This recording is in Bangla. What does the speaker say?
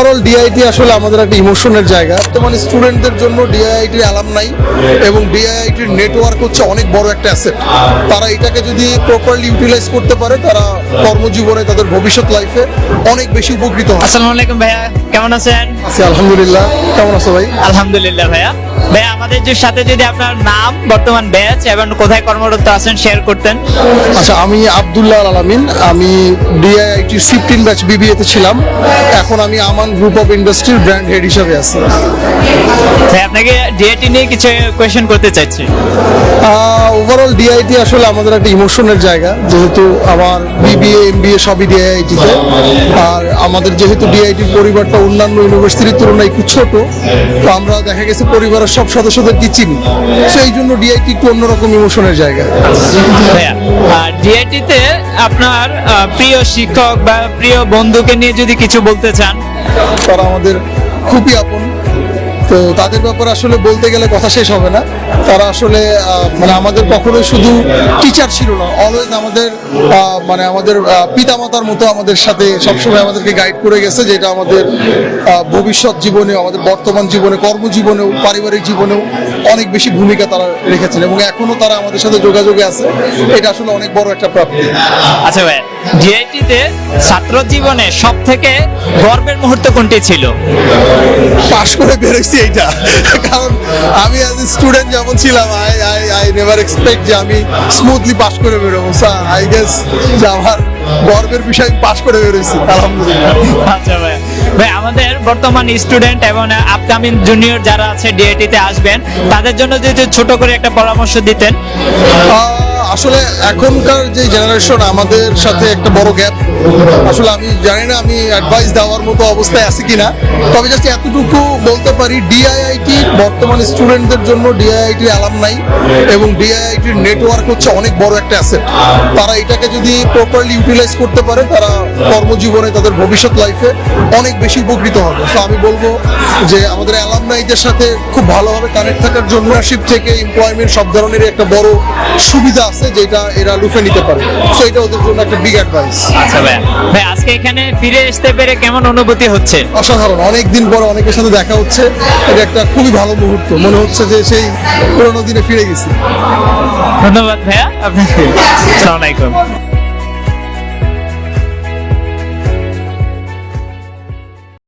ওভারঅল ডিআইটি আসলে আমাদের একটা ইমোশনের জায়গা। বর্তমানে স্টুডেন্টদের জন্য ডিআইআইটির অ্যালাম নাই এবং ডিআইআইটির নেটওয়ার্ক হচ্ছে অনেক বড় একটা অ্যাসেট তারা এটাকে যদি প্রপারলি ইউটিলাইজ করতে পারে তারা কর্মজীবনে তাদের ভবিষ্যৎ লাইফে অনেক বেশি উপকৃত হয় আসসালামু আলাইকুম ভাইয়া কেমন আছেন? আছি আলহামদুলিল্লাহ। কেমন আছো ভাই? আলহামদুলিল্লাহ ভাইয়া। ভাইয়া আমাদের যে সাথে যদি আপনার নাম বর্তমান ব্যাচ এবং কোথায় কর্মরত আছেন শেয়ার করতেন। আচ্ছা আমি আব্দুল্লাহ আলামিন। আমি ডিআইআইটি ফিফটিন ব্যাচ বিবিএতে ছিলাম। এখন আমি আমান গ্রুপ অফ ইন্ডাস্ট্রির ব্র্যান্ড হেড হিসাবে আছি। ভাই আপনাকে ডিএটি নিয়ে কিছু কোয়েশ্চেন করতে চাইছি। ওভারঅল ডিআইটি আসলে আমাদের একটা ইমোশনের জায়গা। যেহেতু আমার বিবিএ এমবিএ সবই ডিআইআইটিতে আর আমাদের যেহেতু ডিআইটির পরিবারটা অন্যান্য ইউনিভার্সিটির তুলনায় একটু ছোট তো আমরা দেখা গেছে পরিবারের সব সদস্যদেরকে চিনি। সেই জন্য ডিআইটি একটু অন্যরকম ইমোশনের জায়গা আর ডিআইটিতে আপনার প্রিয় শিক্ষক বা প্রিয় বন্ধুকে নিয়ে যদি কিছু বলতে চান। তারা আমাদের খুবই আপন তো তাদের ব্যাপারে আসলে বলতে গেলে কথা শেষ হবে না। তারা আসলে মানে আমাদের কখনোই শুধু টিচার ছিল না অলওয়েজ আমাদের মানে আমাদের পিতা মাতার মতো আমাদের সাথে সবসময় আমাদেরকে গাইড করে গেছে যেটা আমাদের ভবিষ্যৎ জীবনে আমাদের বর্তমান জীবনে কর্মজীবনেও পারিবারিক জীবনেও অনেক বেশি ভূমিকা তারা রেখেছেন এবং এখনও তারা আমাদের সাথে যোগাযোগে আছে। এটা আসলে অনেক বড় একটা প্রাপ্তি। আচ্ছা ভাইয়া ডিআইটিতে ছাত্র জীবনে সব থেকে গর্বের মুহূর্ত কোনটি ছিল? পাশ করে বেরোইছি এইটা। কারণ আমি অ্যাজ এ স্টুডেন্ট যেমন ছিলাম I I I never expect যে আমি স্মুথলি পাশ করে বেরোবো। আই গেস যে আমার গর্বের বিষয় পাশ করে বেরোইছি আলহামদুলিল্লাহ। আচ্ছা ভাই। ভাই আমাদের বর্তমান স্টুডেন্ট এবং আপকামিং জুনিয়র যারা আছে ডিআইটিতে আসবেন তাদের জন্য যদি ছোট করে একটা পরামর্শ দিতেন। আসলে এখনকার যে জেনারেশন আমাদের সাথে একটা বড় গ্যাপ আসলে আমি জানি না, আমি অ্যাডভাইস দেওয়ার মতো অবস্থায় আছি কিনা। তবে জাস্ট এতটুকু বলতে পারি ডিআইআইটি বর্তমান স্টুডেন্টদের জন্য ডিআইআইটির অ্যালাম নাই এবং ডিআইআইটির নেটওয়ার্ক হচ্ছে অনেক বড় একটা অ্যাসেট তারা এটাকে যদি প্রপারলি ইউটিলাইজ করতে পারে, তারা কর্মজীবনে তাদের ভবিষ্যৎ লাইফে অনেক বেশি উপকৃত হবে। তো আমি বলব যে আমাদের অ্যালামনাইদের সাথে খুব ভালোভাবে কানেক্ট থাকার জন্য শিপ থেকে এমপ্লয়মেন্ট সব ধরনের একটা বড় সুবিধা আছে যেটা এরা লুফে নিতে পারে। সো এটা ওদের জন্য একটা বিগ অ্যাডভাইস আচ্ছা ভাই। ভাই আজকে এখানে ফিরে আসতে পেরে কেমন অনুভূতি হচ্ছে? অসাধারণ। অনেক দিন পর অনেকের সাথে দেখা হচ্ছে। এটা একটা খুবই ভালো মুহূর্ত। মনে হচ্ছে যে সেই পুরোনো দিনে ফিরে গেছি। ধন্যবাদ ভাইয়া। আপনাকে। আসসালামু আলাইকুম।